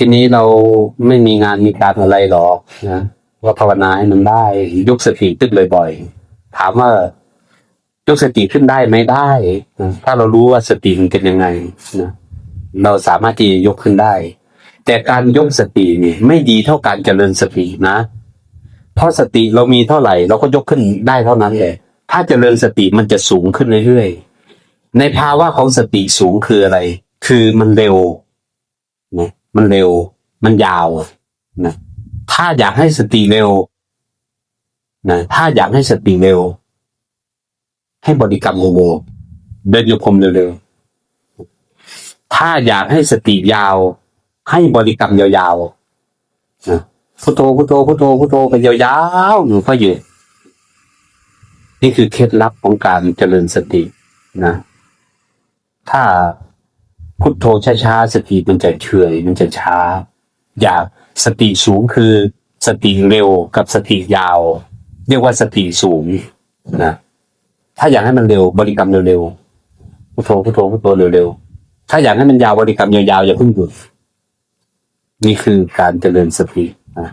ทีนี้เราไม่มีงานมีการอะไรหรอกนะว่าภาวนาให้มันได้ยกสติขึ้นบ่อยๆถามว่ายกสติขึ้นได้ไหมได้นะถ้าเรารู้ว่าสติมันเป็นยังไงนะเราสามารถที่จะยกขึ้นได้ แต่การยกสตินี่ไม่ดีเท่าการเจริญสตินะ เพราะสติเรามีเท่าไหร่ เราก็ยกขึ้นได้เท่านั้นแหละถ้าเจริญสติมันจะสูงขึ้นเรื่อยๆในภาวะของสติสูงคืออะไร คือมันเร็วนะ มันเร็ว มันยาวนะถ้าอยากให้สติเร็วนะถ้าอยากให้สติเร็ว ให้บริกรรมเร็วเดินโยกรมเร็วๆถ้าอยากให้สติยาว ให้บริกรรมยาวๆนะพุทโธพุทโธพุทโธพุทโธไปยาวๆอยู่ก็อยู่นี่คือเคล็ดลับของการเจริญสตินะ ถ้า พุทโธช้าๆสติมันจะเฉอยมันจะช้า อยากสติสูงคือสติเร็วกับสติยาว เรียกว่าสติสูงนะถ้าอยากให้มันเร็วบริกรรมเร็วๆพุทโธพุทโธพุทโธเร็วๆถ้าอยากให้มันยาวบริกรรมยาวๆอย่าเพิ่งหยุดนี่คือการเจริญสตินะ